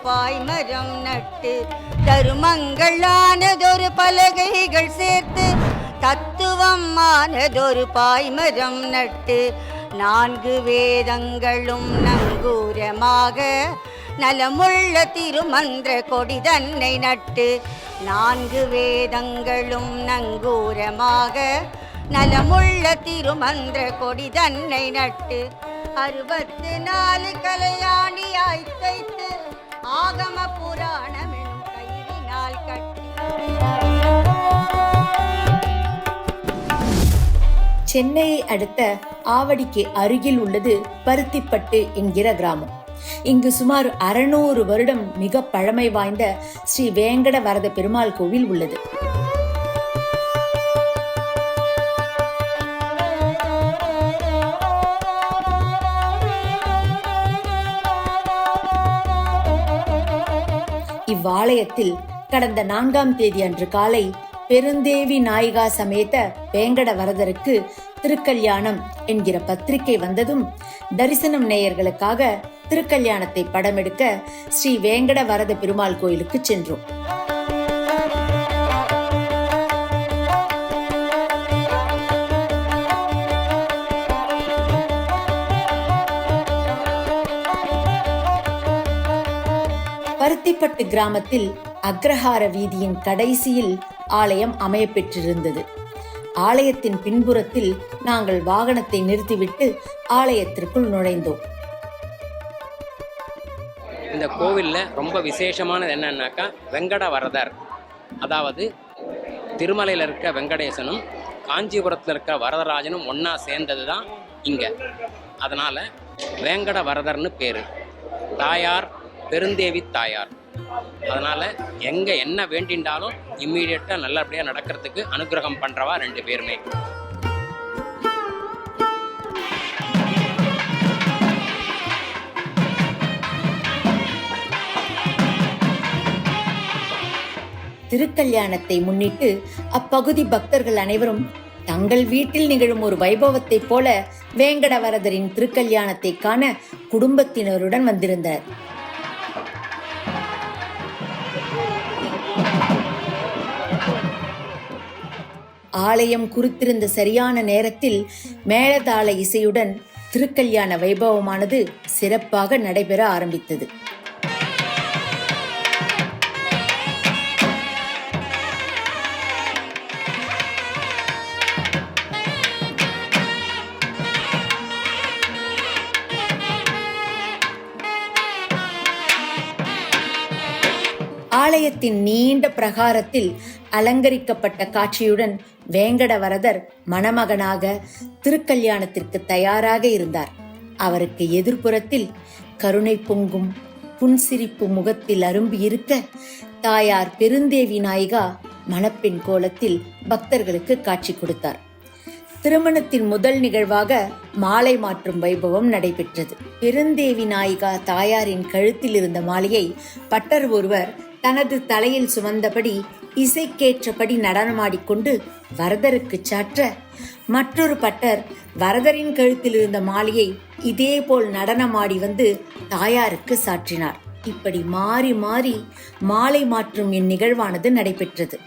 தத்துவமானதொரு பாய்மரம் நட்டு தருமங்களானதொரு பலகைகள் சேர்த்து தத்துவமானதொரு பாய்மரம் நட்டு நான்கு வேதங்களும் நங்கூரமாக நலமுள்ள திருமந்திர கொடி தன்னை நட்டு நான்கு வேதங்களும் நங்கூரமாக நலமுள்ள திருமந்திர கொடி தன்னை நட்டு அறுபத்து நாலு கலையாணி ஆய்த்தைத்து ஆகம புராணமெனும் கயிறினால் கட்டி. சென்னையை அடுத்த ஆவடிக்கு அருகில் உள்ளது பருத்திப்பட்டு என்கிற கிராமம். இங்கு சுமார் அறுநூறு வருடம் மிக பழமை வாய்ந்த ஸ்ரீ வேங்கட வரத பெருமாள் கோவில் உள்ளது. இவ்வாலயத்தில் கடந்த நான்காம் தேதி அன்று காலை பெருந்தேவி நாயிகா சமேத வேங்கட வரதருக்கு திருக்கல்யாணம் என்கிற பத்திரிகை வந்ததும் தரிசனம் நேயர்களுக்காக திருக்கல்யாணத்தை படமெடுக்க ஸ்ரீ வேங்கட வரத பெருமாள் கோயிலுக்கு சென்றோம். பருத்திப்பட்டு கிராமத்தில் அக்ரஹார வீதியின் கடைசியில் ஆலயம் அமையப்பெற்றிருந்தது. ஆலயத்தின் பின்புறத்தில் நாங்கள் வாகனத்தை நிறுத்திவிட்டு ஆலயத்திற்குள் நுழைந்தோம். இந்த கோவிலில் ரொம்ப விசேஷமானது என்னன்னாக்கா வெங்கட வரதர். அதாவது திருமலையில் இருக்க வெங்கடேசனும் காஞ்சிபுரத்தில் இருக்க வரதராஜனும் ஒன்றா சேர்ந்தது தான் இங்கே. அதனால் வேங்கட வரதர்னு பேர். தாயார் பெருந்தேவி தாயார். அதனால் எங்கே என்ன வேண்டின்றாலும் இம்மீடியட்டாக நல்லபடியாக நடக்கிறதுக்கு அனுகிரகம் பண்ணுறவா ரெண்டு பேருமே. திருக்கல்யாணத்தை முன்னிட்டு அப்பகுதி பக்தர்கள் அனைவரும் தங்கள் வீட்டில் நிகழும் ஒரு வைபவத்தைப் போல வேங்கடவரதரின் திருக்கல்யாணத்தை காண குடும்பத்தினருடன் வந்திருந்தார். ஆலயம் குறித்திருந்த சரியான நேரத்தில் மேளதாள இசையுடன் திருக்கல்யாண வைபவமானது சிறப்பாக நடைபெற ஆரம்பித்தது. ஆலயத்தின் நீண்ட பிரகாரத்தில் அலங்கரிக்கப்பட்ட காட்சியுடன் வேங்கடவரதர் மணமகனாக திருக்கல்யாணத்திற்கு தயாராக இருந்தார். அவருக்கு எதிர்ப்புறத்தில் கருணை பொங்கும் புன்சிரிப்பு முகத்தில் அரும்பி இருக்க தாயார் பெருந்தேவி நாயிகா மணப்பெண் கோலத்தில் பக்தர்களுக்கு காட்சி கொடுத்தார். திருமணத்தின் முதல் நிகழ்வாக மாலை மாற்றும் வைபவம் நடைபெற்றது. பெருந்தேவி நாயிகா தாயாரின் கழுத்தில் இருந்த மாலையை பட்டர் ஒருவர் தனது தலையில் சுமந்தபடி இசைக்கேற்றபடி நடனமாடிக்கொண்டு வரதருக்கு சாற்ற மற்றொரு பட்டர் வரதரின் கழுத்தில் இருந்த மாலையை இதேபோல் நடனமாடி வந்து தாயாருக்கு சாற்றினார். இப்படி மாறி மாறி மாலை மாற்றும் இந்நிகழ்வானது நடைபெற்றது.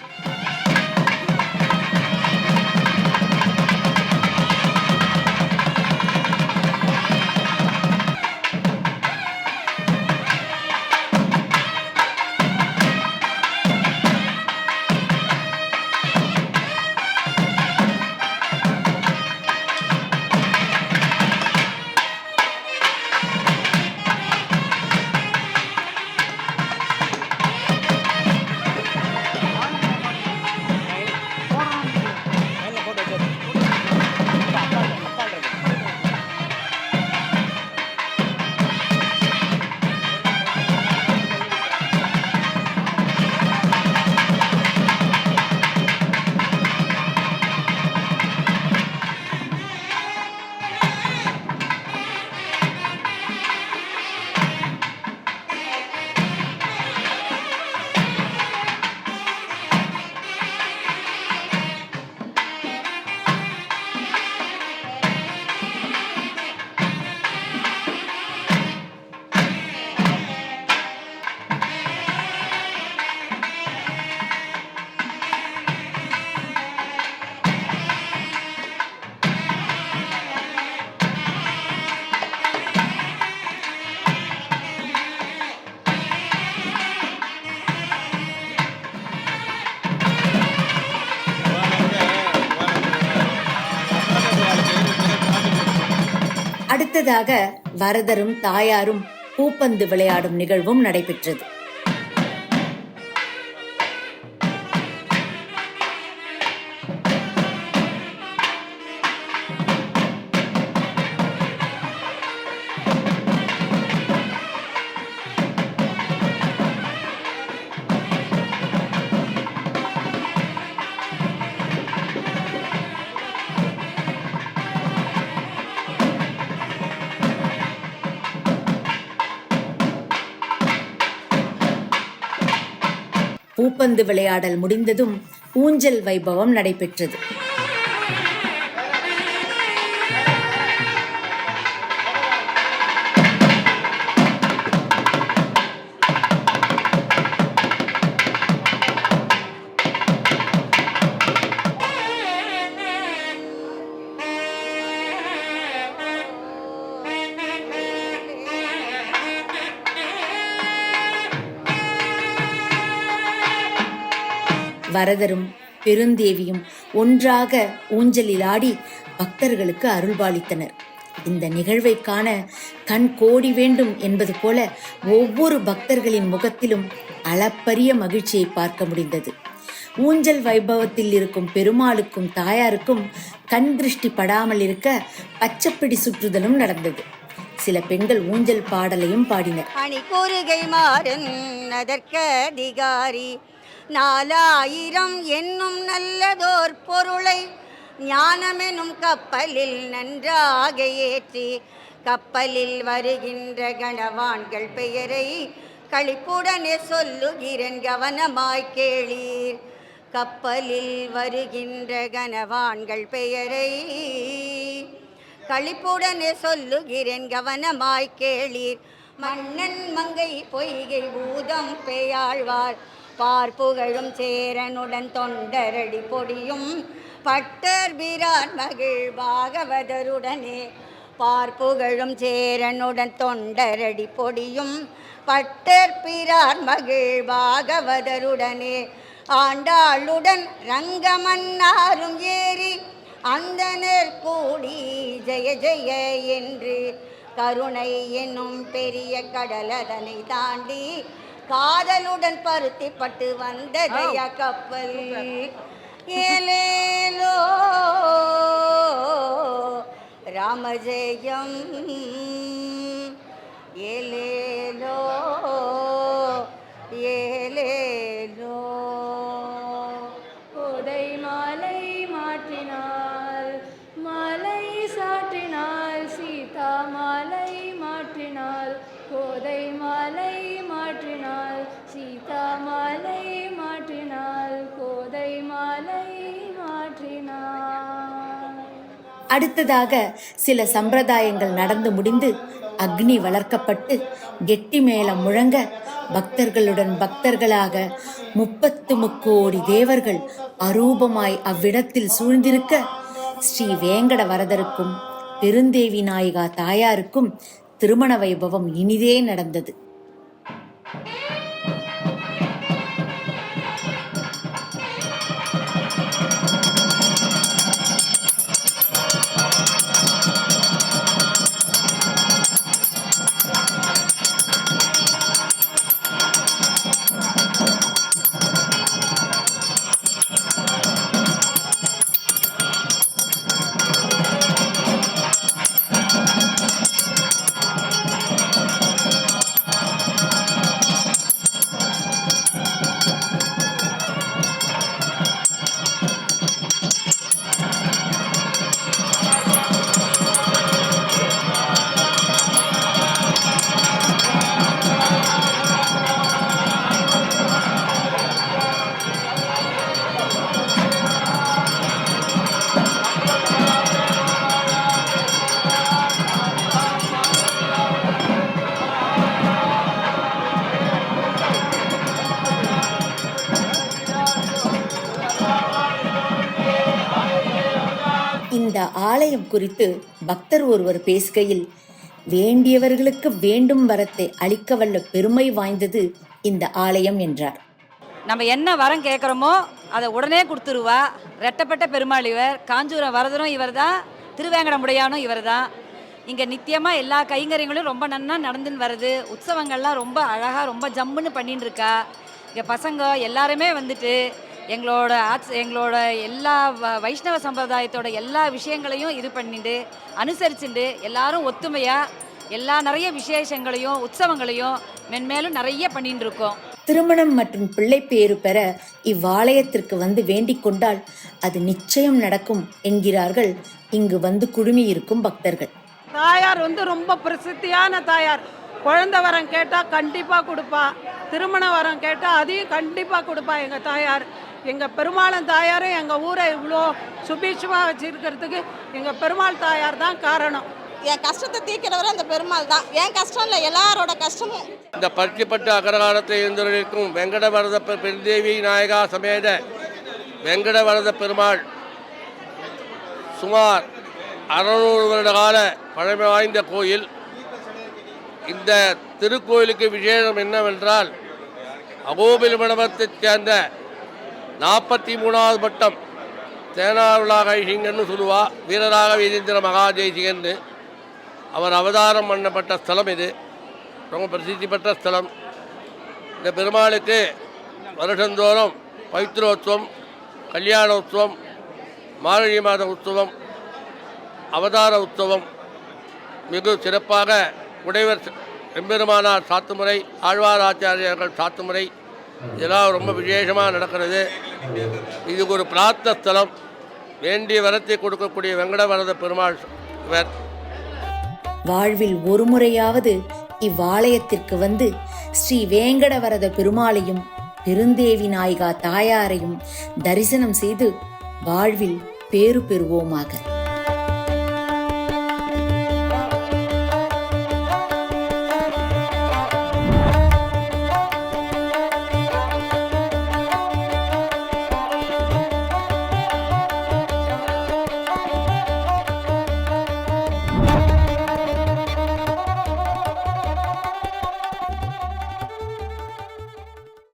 அடுத்ததாக வரதரும் தாயாரும் பூப்பந்து விளையாடும் நிகழ்வும் நடைபெற்றது. பூப்பந்து விளையாடல் முடிந்ததும் ஊஞ்சல் வைபவம் நடைபெற்றது. வரதரும் பெருந்தேவியும் ஒன்றாக ஊஞ்சலில் ஆடி பக்தர்களுக்கு அருள்பாலித்தனர். இந்த நிகழ்வை காண கண் கோடி வேண்டும் என்பது போல ஒவ்வொரு பக்தர்களின் முகத்திலும் அளப்பரிய மகிழ்ச்சியை பார்க்க முடிந்தது. ஊஞ்சல் வைபவத்தில் இருக்கும் பெருமாளுக்கும் தாயாருக்கும் கண் திருஷ்டி படாமல் இருக்க பச்சைப்பிடி சுற்றுதலும் நடந்தது. சில பெண்கள் ஊஞ்சல் பாடலையும் பாடினர். அணி கூறுகை மாறன் அதற்கு அதிகாரி நாலாயிரம் என்னும் நல்லதோர் பொருளை ஞானமெனும் கப்பலில் நன்றாக ஏற்றி கப்பலில் வருகின்ற கணவான்கள் பெயரை கழிப்புடனே சொல்லுகிறேன் கவனமாய் கேளீர். கப்பலில் வருகின்ற கனவான்கள் பெயரை கழிப்புடனே சொல்லுகிறேன் கவனமாய் கேளீர். மன்னன் மங்கை பொய்கை பூதம் பெயாழ்வார். பார்ப்புகழும் சேரனுடன் தொண்டரடி பொடியும் பட்டர் பிரான் மகிழ் பாகவதருடனே. பார்ப்புகழும் சேரனுடன் தொண்டரடி பொடியும் பட்டர் பிரான் மகிழ் பாகவதருடனே. ஆண்டாளுடன் ரங்கமன்னாரும் ஏறி அந்தனர் கூடி ஜெய ஜெய என்று கருணை என்னும் பெரிய கடலதனை தாண்டி காதலுடன் பருத்தி பட்டு வந்ததைய கப்பல் ஏலேலோ ராமஜெயம் ஏலேலோ ஏலேலோ அடுத்ததாக சில சம்பிரதாயங்கள் நடந்து முடிந்து அக்னி வளர்க்கப்பட்டு கெட்டி மேளம் முழங்க பக்தர்களுடன் பக்தர்களாக முப்பத்து முக்கோடி தேவர்கள் அரூபமாய் அவ்விடத்தில் சூழ்ந்திருக்க ஸ்ரீ வேங்கட வரதருக்கும் பெருந்தேவி நாயகா தாயாருக்கும் திருமண வைபவம் இனிதே நடந்தது. ஆலயம் குறித்து பக்தர் ஒருவர் பேசுகையில் வேண்டியவர்களுக்கு வேண்டும் வரத்தை அளிக்க வல்ல பெருமை வாய்ந்தது இந்த ஆலயம் என்றார். நம்ம என்ன வரம் கேட்குறோமோ அதை உடனே கொடுத்துருவா. ரெட்டப்பட்ட பெருமாள் இவர் காஞ்சூரம் வரதரும் இவர் தான் திருவேங்கடமுடையானும் இவர் தான் இங்கே நித்தியமாக எல்லா கைங்கரியங்களும் ரொம்ப நன்னா நடந்துன்னு வருது. உற்சவங்கள்லாம் ரொம்ப அழகாக ரொம்ப ஜம்முன்னு பண்ணின்னு இருக்கா. இங்கே பசங்க எல்லாருமே வந்துட்டு எங்களோட ஆட்ஸ் எங்களோட எல்லா வ- வைஷ்ணவ சம்பிரதாயத்தோட எல்லா விஷயங்களையும் இது பண்ணிட்டு அனுசரிச்சுட்டு எல்லாரும் ஒத்துமையாக எல்லா நிறைய விசேஷங்களையும் உற்சவங்களையும் மென்மேலும் நிறைய பண்ணிட்டு இருக்கோம் திருமணம் மற்றும் பிள்ளை பேறு பெற இவ்வாலயத்திற்கு வந்து வேண்டிக் கொண்டால் அது நிச்சயம் நடக்கும் என்கிறார்கள். இங்கு வந்து குழுமியிருக்கும் பக்தர்கள். தாயார் வந்து ரொம்ப பிரசித்தியான தாயார். குழந்தை வரம் கேட்டால் கண்டிப்பாக கொடுப்பா. திருமண வரம் கேட்டால் அதையும் கண்டிப்பாக கொடுப்பா எங்கள் தாயார். எங்கள் பெருமாளன் தாயாரும் எங்கள் ஊரை இவ்வளோ சுபீட்சமாக வச்சிருக்கிறதுக்கு எங்கள் பெருமாள் தாயார் தான் காரணம். என் கஷ்டத்தை தீர்க்கிறவர் அந்த பெருமாள் தான். என் கஷ்டம் இல்லை எல்லாரோட கஷ்டமும். இந்த பருத்திப்பட்டு அகரகாலத்தில் இருந்திருக்கும் வெங்கடவரத பெ- பெருந்தேவி நாயகா சமேத வெங்கடவரத பெருமாள் சுமார் அறநூறு வருட கால பழமை வாய்ந்த கோயில். இந்த திருக்கோயிலுக்கு விசேஷம் என்னவென்றால் அகோபில் மண்டபத்தைச் சேர்ந்த நாற்பத்தி மூணாவது பட்டம். தேனாருளாக ஐசிங்கன்னு சொல்லுவா. வீரராக வீரேந்திர மகாஜெய்சிங்கன்னு. அவர் அவதாரம் பண்ணப்பட்ட ஸ்தலம் இது. ரொம்ப பிரசித்தி பெற்ற ஸ்தலம். இந்த பெருமாளுக்கு வருஷந்தோறும் பவித்ரோத்சவம் கல்யாண உற்சவம் மார்கழி மாத உற்சவம் அவதார உற்சவம். மிக சிறப்பாக உடைவர் எம்பெருமானார் சாத்துமுறை ஆழ்வார் ஆச்சாரியர்கள் சாத்துமுறை இதெல்லாம் ரொம்ப விசேஷமாக நடக்கிறது. இதுக்கு ஒரு பிரார்த்த ஸ்தலம். வேண்டிய வரத்தை கொடுக்கக்கூடிய வெங்கடவரத பெருமாள் இவர். வாழ்வில் ஒரு முறையாவது இவ்வாலயத்திற்கு வந்து ஸ்ரீ வேங்கடவரத பெருமாளையும் பெருந்தேவி நாயகா தாயாரையும் தரிசனம் செய்து வாழ்வில் பேறு பெறுவோமாக.